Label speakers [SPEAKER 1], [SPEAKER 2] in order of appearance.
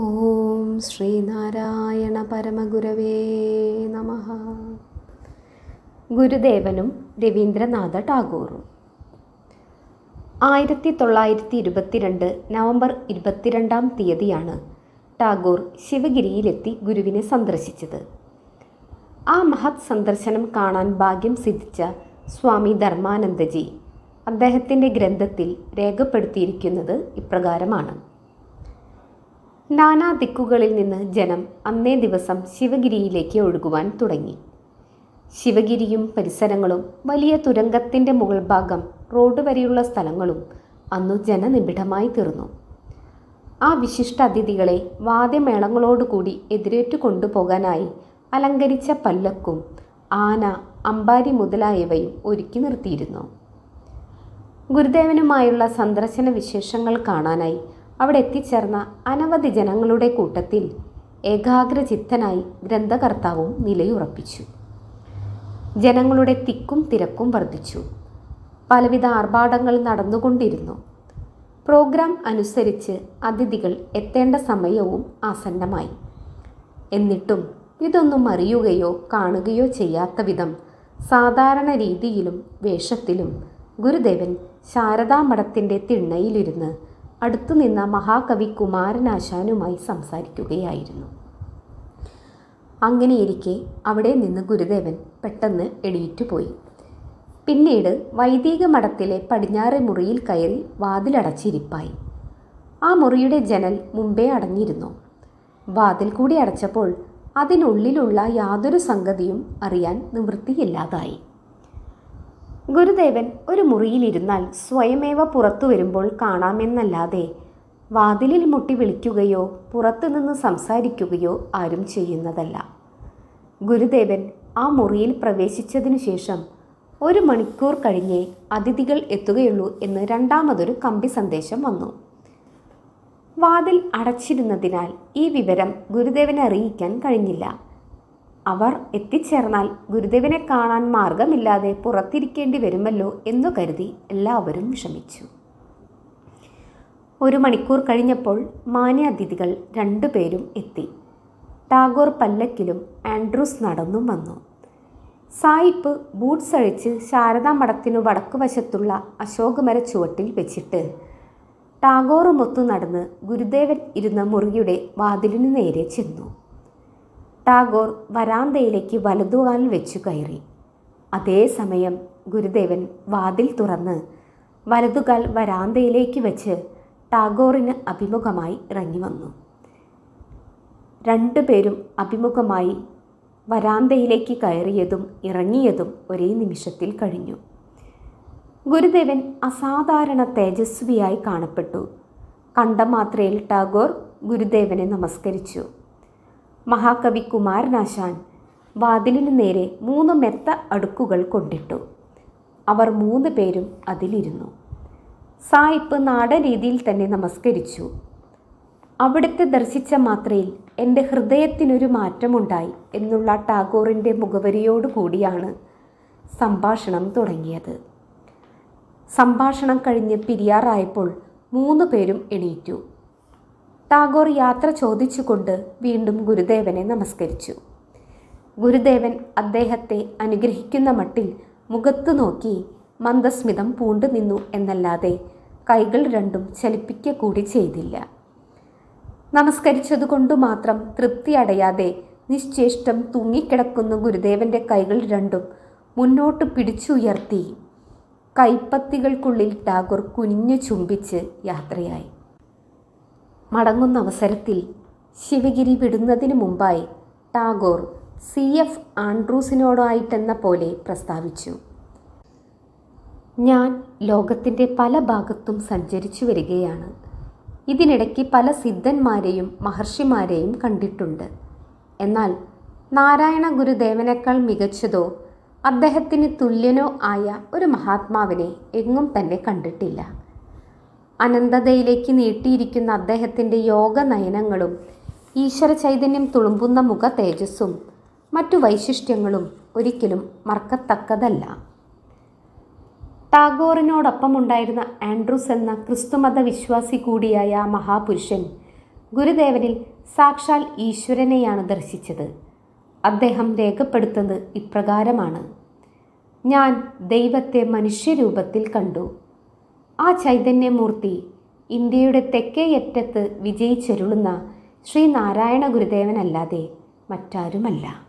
[SPEAKER 1] ഓം ശ്രീനാരായണ പരമഗുരവേ നമ. ഗുരുദേവനും രവീന്ദ്രനാഥ ടാഗോറും. ആയിരത്തി തൊള്ളായിരത്തി ഇരുപത്തിരണ്ട് നവംബർ ഇരുപത്തിരണ്ടാം തീയതിയാണ് ടാഗോർ ശിവഗിരിയിലെത്തി ഗുരുവിനെ സന്ദർശിച്ചത്. ആ മഹത് സന്ദർശനം കാണാൻ ഭാഗ്യം സിദ്ധിച്ച സ്വാമി ധർമാനന്ദജി അദ്ദേഹത്തിന്റെ ഗ്രന്ഥത്തിൽ രേഖപ്പെടുത്തിയിരിക്കുന്നത് ഇപ്രകാരമാണ്. നാനാ ദിക്കുകളിൽ നിന്ന് ജനം അന്നേ ദിവസം ശിവഗിരിയിലേക്ക് ഒഴുകുവാൻ തുടങ്ങി. ശിവഗിരിയും പരിസരങ്ങളും വലിയ തുരങ്കത്തിന്റെ മുകൾ ഭാഗം റോഡ് വരെയുള്ള സ്ഥലങ്ങളും അന്നു ജനനിബിഡമായി തീർന്നു. ആ വിശിഷ്ട അതിഥികളെ വാദ്യമേളങ്ങളോടുകൂടി എതിരേറ്റു കൊണ്ടുപോകാനായി അലങ്കരിച്ച പല്ലക്കും ആന അമ്പാരി മുതലായവയും ഒരുക്കി നിർത്തിയിരുന്നു. ഗുരുദേവനുമായുള്ള സന്ദർശന വിശേഷങ്ങൾ കാണാനായി അവിടെ എത്തിച്ചേർന്ന അനവധി ജനങ്ങളുടെ കൂട്ടത്തിൽ ഏകാഗ്രചിത്തനായി ഗ്രന്ഥകർത്താവും നിലയുറപ്പിച്ചു. ജനങ്ങളുടെ തിക്കും തിരക്കും വർദ്ധിച്ചു. പലവിധ ആർഭാടങ്ങൾ നടന്നുകൊണ്ടിരുന്നു. പ്രോഗ്രാം അനുസരിച്ച് അതിഥികൾ എത്തേണ്ട സമയവും ആസന്നമായി. എന്നിട്ടും ഇതൊന്നും അറിയുകയോ കാണുകയോ ചെയ്യാത്ത വിധം സാധാരണ രീതിയിലും വേഷത്തിലും ഗുരുദേവൻ ശാരദാമഠത്തിന്റെ തിണ്ണയിലിരുന്ന് അടുത്തുനിന്ന മഹാകവി കുമാരനാശാനുമായി സംസാരിക്കുകയായിരുന്നു. അങ്ങനെയിരിക്കെ അവിടെ നിന്ന് ഗുരുദേവൻ പെട്ടെന്ന് എണീറ്റുപോയി പിന്നീട് വൈദിക മഠത്തിലെ പടിഞ്ഞാറെ മുറിയിൽ കയറി വാതിലടച്ചിരിപ്പായി. ആ മുറിയുടെ ജനൽ മുമ്പേ അടഞ്ഞിരുന്നു. വാതിൽ കൂടി അടച്ചപ്പോൾ അതിനുള്ളിലുള്ള യാതൊരു സംഗതിയും അറിയാൻ നിവൃത്തിയില്ലാതായി. ഗുരുദേവൻ ഒരു മുറിയിലിരുന്നാൽ സ്വയമേവ പുറത്തു വരുമ്പോൾ കാണാമെന്നല്ലാതെ വാതിലിൽ മുട്ടി വിളിക്കുകയോ പുറത്തുനിന്ന് സംസാരിക്കുകയോ ആരും ചെയ്യുന്നതല്ല. ഗുരുദേവൻ ആ മുറിയിൽ പ്രവേശിച്ചതിനു ശേഷം ഒരു മണിക്കൂർ കഴിഞ്ഞേ അതിഥികൾ എത്തുകയുള്ളൂ എന്ന് രണ്ടാമതൊരു കമ്പി സന്ദേശം വന്നു. വാതിൽ അടച്ചിരുന്നതിനാൽ ഈ വിവരം ഗുരുദേവനെ അറിയിക്കാൻ കഴിഞ്ഞില്ല. അവർ എത്തിച്ചേർന്നാൽ ഗുരുദേവനെ കാണാൻ മാർഗമില്ലാതെ പുറത്തിരിക്കേണ്ടി വരുമല്ലോ എന്നു കരുതി എല്ലാവരും വിഷമിച്ചു. ഒരു മണിക്കൂർ കഴിഞ്ഞപ്പോൾ മാന്യാതിഥികൾ രണ്ടുപേരും എത്തി. ടാഗോർ പല്ലക്കിലും ആൻഡ്രൂസ് നടന്നും വന്നു. സായിപ്പ് ബൂട്ട്സ് അഴിച്ച് ശാരദാ മഠത്തിനു വടക്കുവശത്തുള്ള അശോകമര ചുവട്ടിൽ വെച്ചിട്ട് ടാഗോറുമൊത്തു നടന്ന് ഗുരുദേവൻ ഇരുന്ന മുറിയുടെ വാതിലിനു നേരെ ചെന്നു. ടാഗോർ വരാന്തയിലേക്ക് വലതുകാൽ വെച്ചു കയറി. അതേസമയം ഗുരുദേവൻ വാതിൽ തുറന്ന് വലതുകാൽ വരാന്തയിലേക്ക് വെച്ച് ടാഗോറിന് അഭിമുഖമായി ഇറങ്ങി വന്നു. രണ്ടുപേരും അഭിമുഖമായി വരാന്തയിലേക്ക് കയറിയതും ഇറങ്ങിയതും ഒരേ നിമിഷത്തിൽ കഴിഞ്ഞു. ഗുരുദേവൻ അസാധാരണ തേജസ്വിയായി കാണപ്പെട്ടു. കണ്ട മാത്രയിൽ ടാഗോർ ഗുരുദേവനെ നമസ്കരിച്ചു. മഹാകവി കുമാരനാശാൻ വാതിലിനു നേരെ മൂന്ന് മെത്ത അടുക്കുകൾ കൊണ്ടിട്ടു. അവർ മൂന്ന് പേരും അതിലിരുന്നു. സായിപ്പ് നാടൻ രീതിയിൽ തന്നെ നമസ്കരിച്ചു. അവിടുത്തെ ദർശിച്ച മാത്രയിൽ എന്റെ ഹൃദയത്തിനൊരു മാറ്റമുണ്ടായി എന്നുള്ള ടാഗോറിന്റെ മുഖവരിയോടുകൂടിയാണ് സംഭാഷണം തുടങ്ങിയത്. സംഭാഷണം കഴിഞ്ഞ് പിരിയാറായപ്പോൾ മൂന്ന് പേരും എണീറ്റു. ടാഗോർ യാത്ര ചോദിച്ചുകൊണ്ട് വീണ്ടും ഗുരുദേവനെ നമസ്കരിച്ചു. ഗുരുദേവൻ അദ്ദേഹത്തെ അനുഗ്രഹിക്കുന്ന മട്ടിൽ മുഖത്തു നോക്കി മന്ദസ്മിതം പൂണ്ടു നിന്നു എന്നല്ലാതെ കൈകൾ രണ്ടും ചലിപ്പിക്കുക കൂടി ചെയ്തില്ല. നമസ്കരിച്ചതുകൊണ്ടു മാത്രം തൃപ്തി അടയാതെ നിശ്ചേഷ്ടം തൂങ്ങിക്കിടക്കുന്ന ഗുരുദേവന്റെ കൈകൾ രണ്ടും മുന്നോട്ട് പിടിച്ചുയർത്തി കൈപ്പത്തികൾക്കുള്ളിൽ ടാഗോർ കുനിഞ്ഞു ചുംബിച്ച് യാത്രയായി. മടങ്ങുന്ന അവസരത്തിൽ ശിവഗിരി വിടുന്നതിന് മുമ്പായി ടാഗോർ സി എഫ് ആൻഡ്രൂസിനോടായിട്ടെന്ന പോലെ പ്രസ്താവിച്ചു. ഞാൻ ലോകത്തിന്റെ പല ഭാഗത്തും സഞ്ചരിച്ചു വരികയാണ്. ഇതിനിടയ്ക്ക് പല സിദ്ധന്മാരെയും മഹർഷിമാരെയും കണ്ടിട്ടുണ്ട്. എന്നാൽ നാരായണ ഗുരുദേവനേക്കാൾ മികച്ചതോ അദ്ദേഹത്തിന് തുല്യനോ ആയ ഒരു മഹാത്മാവിനെ എങ്ങും തന്നെ കണ്ടിട്ടില്ല. അനന്തതയിലേക്ക് നീട്ടിയിരിക്കുന്ന അദ്ദേഹത്തിന്റെ യോഗ നയനങ്ങളും ഈശ്വര ചൈതന്യം തുളുമ്പുന്ന മുഖ തേജസ്സും മറ്റു വൈശിഷ്ട്യങ്ങളും ഒരിക്കലും മറക്കത്തക്കതല്ല. ടാഗോറിനോടൊപ്പം ഉണ്ടായിരുന്ന ആൻഡ്രൂസ് എന്ന ക്രിസ്തുമത വിശ്വാസി കൂടിയായ ആ മഹാപുരുഷൻ ഗുരുദേവനിൽ സാക്ഷാൽ ഈശ്വരനെയാണ് ദർശിച്ചത്. അദ്ദേഹം രേഖപ്പെടുത്തുന്നത് ഇപ്രകാരമാണ്. ഞാൻ ദൈവത്തെ മനുഷ്യരൂപത്തിൽ കണ്ടു. ആ ചൈതന്യമൂർത്തി ഇന്ത്യയുടെ തെക്കേയറ്റത്ത് വിജയിച്ചരുളുന്ന ശ്രീനാരായണ ഗുരുദേവനല്ലാതെ മറ്റാരുമല്ല.